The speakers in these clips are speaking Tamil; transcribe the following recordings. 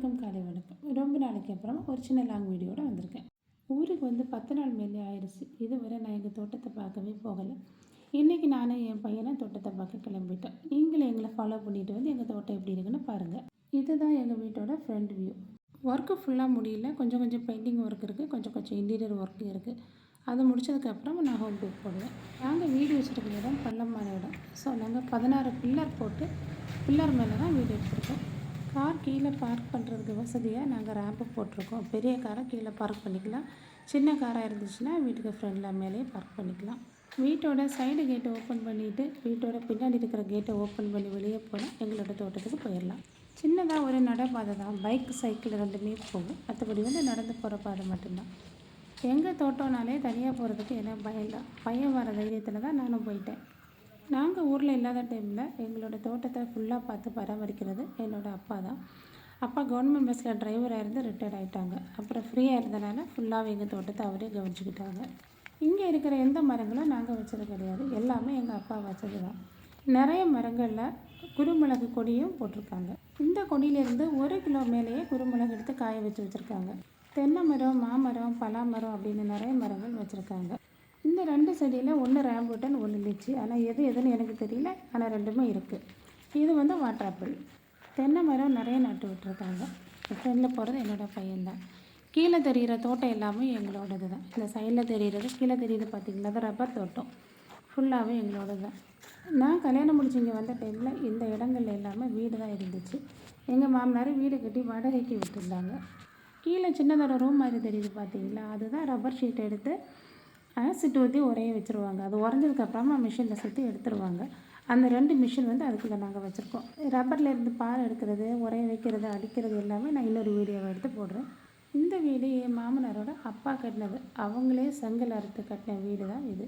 அனைவருக்கும் காலை வணக்கம். ரொம்ப நாளைக்கு அப்புறமா ஒரு சின்ன லாங் வீடியோட வந்திருக்கேன். ஊருக்கு வந்து பத்து நாள் மேலே ஆயிடுச்சு. இதுவரை நான் எங்கள் தோட்டத்தை பார்க்கவே போகலை. இன்றைக்கி நானும் என் பையனை தோட்டத்தை பார்க்க கிளம்பிட்டோம். நீங்களும் எங்களை ஃபாலோ பண்ணிட்டு வந்து எங்கள் தோட்டம் எப்படி இருக்குன்னு பாருங்கள் இதுதான் எங்கள் வீட்டோட ஃப்ரண்ட் வியூ ஒர்க்கு ஃபுல்லாக முடியல. கொஞ்சம் கொஞ்சம் பெயிண்டிங் ஒர்க் இருக்குது கொஞ்சம் கொஞ்சம் இன்டீரியர் ஒர்க் இருக்குது அது முடித்ததுக்கப்புறம் நான் ஹோம் டூர் போடுவேன் நாங்கள் வீடு வச்சுருக்க இடம் பள்ளமான இடம். ஸோ நாங்கள் பதினாறு பில்லர் போட்டு பில்லர் மேலே தான் வீடு வச்சுருக்கோம் கார் கீழே பார்க் பண்ணுறதுக்கு வசதியாக நாங்கள் ரேம்பு போட்டிருக்கோம். பெரிய காரை கீழே பார்க் பண்ணிக்கலாம். சின்ன காராக இருந்துச்சுன்னா வீட்டுக்கு ஃப்ரெண்டில் மேலேயே பார்க் பண்ணிக்கலாம். வீட்டோட சைடு கேட்டை ஓப்பன் பண்ணிவிட்டு வீட்டோட பின்னாடி இருக்கிற கேட்டை ஓப்பன் பண்ணி வெளியே போனால் எங்களோட தோட்டத்துக்கு போயிடலாம் சின்னதாக ஒரு நடைபாதை தான். பைக் சைக்கிள் ரெண்டுமே போகும். மற்றபடி வந்து நடந்து போகிற பாதை மட்டும்தான். எங்கள் தோட்டம்னாலே தனியாக போகிறதுக்கு என்ன பயம் இல்லை பயம் வர தைரியத்தில் தான் நானும் போயிட்டேன். நாங்கள் ஊரில் இல்லாத டைமில் எங்களோட தோட்டத்தை ஃபுல்லாக பார்த்து பராமரிக்கிறது என்னோடய அப்பா தான். அப்பா கவர்மெண்ட் பஸ்ஸில் டிரைவராக இருந்து ரிட்டையர்ட் ஆகிட்டாங்க அப்புறம் ஃப்ரீயாக இருந்தனால ஃபுல்லாகவே எங்கள் தோட்டத்தை அவரே கவனிச்சுக்கிட்டாங்க. இங்கே இருக்கிற எந்த மரங்களும் நாங்கள் வச்சது கிடையாது. எல்லாமே எங்கள் அப்பா வச்சது தான். நிறைய மரங்களில் குருமிளகு கொடியும் போட்டிருக்காங்க. இந்த கொடியிலேருந்து ஒரு கிலோ மேலேயே குருமிளகு எடுத்து காய வச்சு வச்சுருக்காங்க. தென்னை மரம் மாமரம் பலாமரம் அப்படின்னு நிறைய மரங்கள் வச்சுருக்காங்க. இந்த ரெண்டு செடியில் ஒன்று ரேம்பூட்டன் ஒன்று லிச்சி. ஆனால் எது எதுன்னு எனக்கு தெரியல. ஆனால் ரெண்டுமே இருக்குது இது வந்து வாட்டர் ஆப்பிள் தென்னை மரம் நிறைய நட்டு விட்டுருக்காங்க. ஃப்ரெண்டில் போகிறது என்னோடய பையன்தான். கீழே தெரிகிற தோட்டம் எல்லாமே எங்களோடது தான் இந்த சைடில் தெரிகிறது கீழே தெரியுது பார்த்திங்கன்னா அது ரப்பர் தோட்டம். ஃபுல்லாகவே எங்களோடது தான் நான் கல்யாணம் முடிச்சு இங்கே வந்த டைமில் இந்த இடங்கள்ல எல்லாமே வீடு தான் இருந்துச்சு. எங்கள் மாமனார் வீடு கட்டி வாடகைக்கு விட்டுருந்தாங்க. கீழே சின்னதோட ரூம் மாதிரி தெரியுது பார்த்தீங்களா அதுதான் ரப்பர் ஷீட் எடுத்து ஆசிட் ஊற்றி உரைய வச்சுருவாங்க. அது உறைஞ்சதுக்கப்புறமா மிஷினில் சுற்றி எடுத்துருவாங்க. அந்த ரெண்டு மிஷின் வந்து அதுக்குள்ளே நாங்கள் வச்சுருக்கோம். ரப்பரில் இருந்து பால் எடுக்கிறது உரைய வைக்கிறது அடிக்கிறது எல்லாமே நான் இன்னொரு வீடியோவை எடுத்து போடுறேன். இந்த வீடு என் மாமனாரோட அப்பா கட்டினது. அவங்களே செங்கல் அறுத்து கட்டின வீடு தான் இது.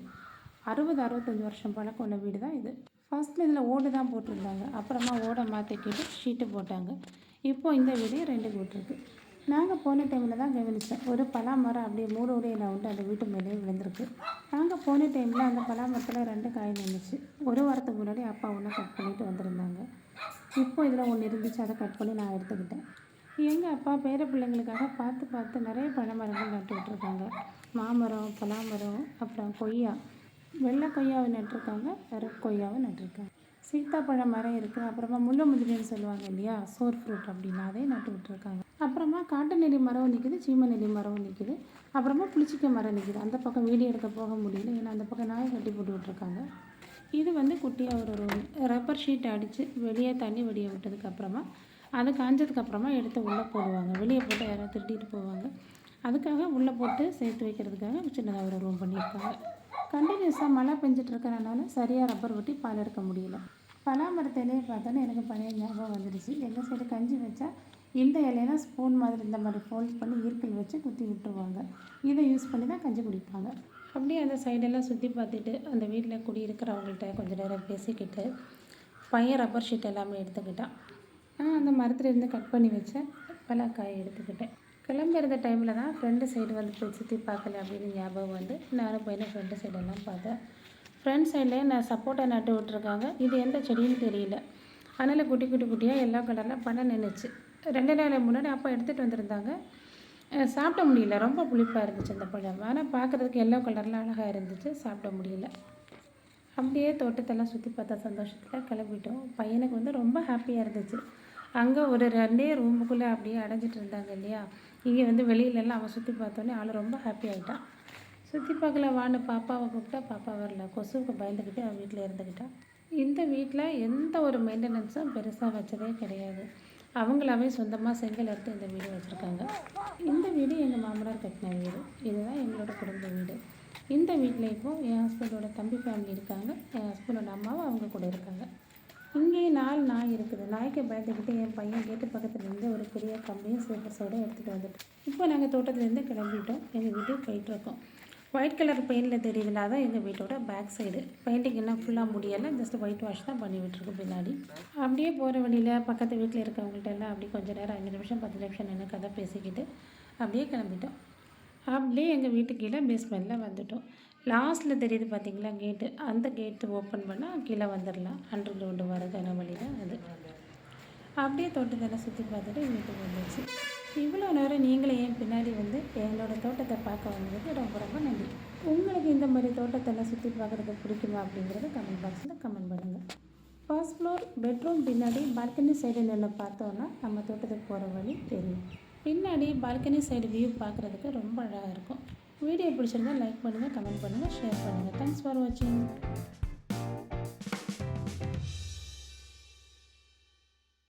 அறுபது அறுபத்தஞ்சி வருஷம் பழக்கம் உள்ள வீடு தான் இது. ஃபஸ்ட்டில் இதில் ஓடு தான் போட்டிருந்தாங்க. அப்புறமா ஓடை மாற்றிக்கிட்டு ஷீட்டு போட்டாங்க. இப்போது இந்த வீடியோ ரெண்டு போட்டிருக்கு நாங்கள் போன டைமில் தான் கவனித்தோம் ஒரு பலா மரம் அப்படியே மூடு உடையில் உண்டு அந்த வீட்டு மேலேயே விழுந்திருக்கு. நாங்கள் போன டைமில் அந்த பலா மரத்தில் ரெண்டு காய் நின்றுச்சு ஒரு வாரத்துக்கு முன்னாடி அப்பா ஒன்று கட் பண்ணிட்டு வந்திருந்தாங்க. இப்போ இதில் ஒன்று இருந்துச்சு. அதை கட் பண்ணி நான் எடுத்துக்கிட்டேன். எங்கள் அப்பா பேர பிள்ளைங்களுக்காக பார்த்து பார்த்து நிறைய பனை மரங்கள் நட்டு விட்ருக்காங்க மாமரம் பலாமரம் அப்புறம் கொய்யா. வெள்ளை கொய்யாவை நட்டிருக்காங்க வெறும் கொய்யாவை நட்டிருக்காங்க. சீத்தாப்பழம் மரம் இருக்குது அப்புறமா முள்ள முதிரின்னு சொல்லுவாங்க இல்லையா? சோர் ஃப்ரூட் அப்படின்னா அதே நட்டு விட்ருக்காங்க அப்புறமா காட்டு நெல்லி மரம் நிற்கிது சீம நெல்லி மரம் நிற்கிது அப்புறமா புளிச்சிக்க மரம் நிற்கிது அந்த பக்கம் வீடியோ எடுக்க போக முடியல. ஏன்னா அந்த பக்கம் நாயை கட்டி போட்டு விட்ருக்காங்க இது வந்து குட்டியாக ஒரு ரூம் ரப்பர் ஷீட் அடித்து வெளியே தண்ணி வடிய விட்டதுக்கப்புறமா அது காஞ்சதுக்கப்புறமா எடுத்து உள்ளே போடுவாங்க. வெளியே போட்டு யாராவது திருட்டிட்டு போவாங்க. அதுக்காக உள்ளே போட்டு சேர்த்து வைக்கிறதுக்காக சின்னதாக ஒரு ரூம் பண்ணியிருக்காங்க. கண்டினியூஸாக மழை பெஞ்சிட்டு இருக்கிறனால சரியாக ரப்பர் ஒட்டி பால் எடுக்க முடியல. பலாமரத்து இலையை பார்த்தோன்னே எனக்கு பழைய ஞாபகம் வந்துடுச்சு எங்கள் சைடு கஞ்சி வச்சா இந்த இலையெல்லாம் ஸ்பூன் மாதிரி இந்த மாதிரி ஃபோல்ட் பண்ணி ஈர்க்கல் வச்சு குத்தி விட்டுருவாங்க. இதை யூஸ் பண்ணி தான் கஞ்சி குடிப்பாங்க. அப்படியே அந்த சைடெல்லாம் சுற்றி பார்த்துட்டு அந்த வீட்டில் குடியிருக்கிறவங்கள்ட்ட கொஞ்சம் நேரம் பேசிக்கிட்டு பையன் ரப்பர் ஷீட் எல்லாமே எடுத்துக்கிட்டான் நான் அந்த மரத்துலேருந்து கட் பண்ணி வச்ச பலாக்காயை எடுத்துக்கிட்டேன். கிளம்புறத டைமில் தான் ஃப்ரெண்டு சைடு வந்து போய் சுற்றி பார்க்கல அப்படின்னு ஞாபகம் வந்து நானும் பையனை ஃப்ரெண்டு சைடெல்லாம் பார்த்தேன். ஃப்ரண்ட் சைட்லேயே நான் சப்போட்டா நட்டு விட்ருக்காங்க இது எந்த செடின்னு தெரியல. அதனால் குட்டி குட்டி குட்டியாக எல்லா கலரில் பண்ண நின்றுச்சு ரெண்டு நாள் முன்னாடி அப்பா எடுத்துகிட்டு வந்திருந்தாங்க. சாப்பிட முடியல. ரொம்ப புளிப்பாக இருந்துச்சு அந்த பழம். ஆனால் பார்க்குறதுக்கு எல்லோ கலரில் அழகாக இருந்துச்சு. சாப்பிட முடியல. அப்படியே தோட்டத்தெல்லாம் சுற்றி பார்த்தா சந்தோஷத்தில் கிளம்பிட்டோம். பையனுக்கு வந்து ரொம்ப ஹாப்பியாக இருந்துச்சு. அங்கே ஒரு ரெண்டே ரூமுக்குள்ளே அப்படியே அடைஞ்சிட்டு இருந்தாங்க இல்லையா? இங்கே வந்து வெளியிலலாம் அவன் சுற்றி பார்த்தோன்னே ஆள் ரொம்ப ஹாப்பி ஆகிட்டான் சுற்றி பார்க்கல வான்னு பாப்பாவை கூப்பிட்டா பாப்பா வரல. கொசுவுக்கு பயந்துக்கிட்டு அவன் வீட்டில் இருந்துக்கிட்டான் இந்த வீட்டில் எந்த ஒரு மெயின்டெனன்ஸும் பெருசாக வச்சதே கிடையாது. அவங்களாவே சொந்தமாக செங்கல் எடுத்து இந்த வீடு வச்சுருக்காங்க. இந்த வீடு எங்கள் மாமனார் கட்டின வீடு. இதுதான் எங்களோட குடும்ப வீடு. இந்த வீட்டில் இப்போ என் ஹஸ்பண்டோட தம்பி ஃபேமிலி இருக்காங்க. என் ஹஸ்பண்டோட அம்மாவும் அவங்க கூட இருக்காங்க. இங்கேயே நாலு நாய் இருக்குது. நாய்க்கு பயந்துக்கிட்டு என் பையன் கேட்டு பக்கத்துலேருந்து ஒரு பெரிய கம்பியும் சூப்பர் எடுத்துகிட்டு வந்துட்டு இப்போ நாங்கள் தோட்டத்துலேருந்து கிளம்பிட்டோம். எங்கள் வீட்டுக்கு போயிட்டுருக்கோம் ஒயிட் கலர் பெயிண்டில் தெரியுதுல அதான் எங்கள் வீட்டோட பேக் சைடு பெயிண்டிங் இன்னும் ஃபுல்லாக முடியலை ஜஸ்ட் ஒயிட் வாஷ் தான் பண்ணி விட்டுருக்கு பின்னாடி. அப்படியே போகிற வழியில் பக்கத்து வீட்டில் இருக்கவங்கள்ட்ட எல்லாம் அப்படியே கொஞ்சம் நேரம் அஞ்சு நிமிஷம் பத்து நிமிஷம் நின்று கதை பேசிக்கிட்டு அப்படியே கிளம்பிட்டோம். அப்படியே எங்கள் வீட்டு கீழே பேஸ்மெண்ட்டில் வந்துட்டோம். லாஸ்ட்டில் தெரியுது பார்த்தீங்களா கேட்டு அந்த கேட்டு ஓப்பன் பண்ணால் கீழே வந்துடலாம் அண்டர் கிரவுண்டு வரதான வழி தான் அது. அப்படியே தோட்டத்தெல்லாம் சுற்றி பார்த்துட்டு வீட்டுக்கு வந்துச்சு இவ்வளோ நேரம் நீங்களே ஏன் பின்னாடி வந்து எங்களோட தோட்டத்தை பார்க்க வந்ததுக்கு ரொம்ப ரொம்ப நன்றி. உங்களுக்கு இந்த மாதிரி தோட்டத்தெல்லாம் சுற்றி பார்க்குறது பிடிக்குமா அப்படிங்கிறத கமெண்ட் பாக்ஸில் கமெண்ட் பண்ணுங்கள் ஃபர்ஸ்ட் ஃப்ளோர் பெட்ரூம் பின்னாடி பால்கனி சைடு நின்று பார்த்தோன்னா நம்ம தோட்டத்துக்கு போகிற வழி தெரியும். பின்னாடி பால்கனி சைடு வியூ பார்க்குறதுக்கு ரொம்ப அழகாக இருக்கும். வீடியோ பிடிச்சிருந்தா லைக் பண்ணுங்கள் கமெண்ட் பண்ணுங்கள் ஷேர் பண்ணுங்கள் தேங்க்ஸ் ஃபார் வாட்சிங்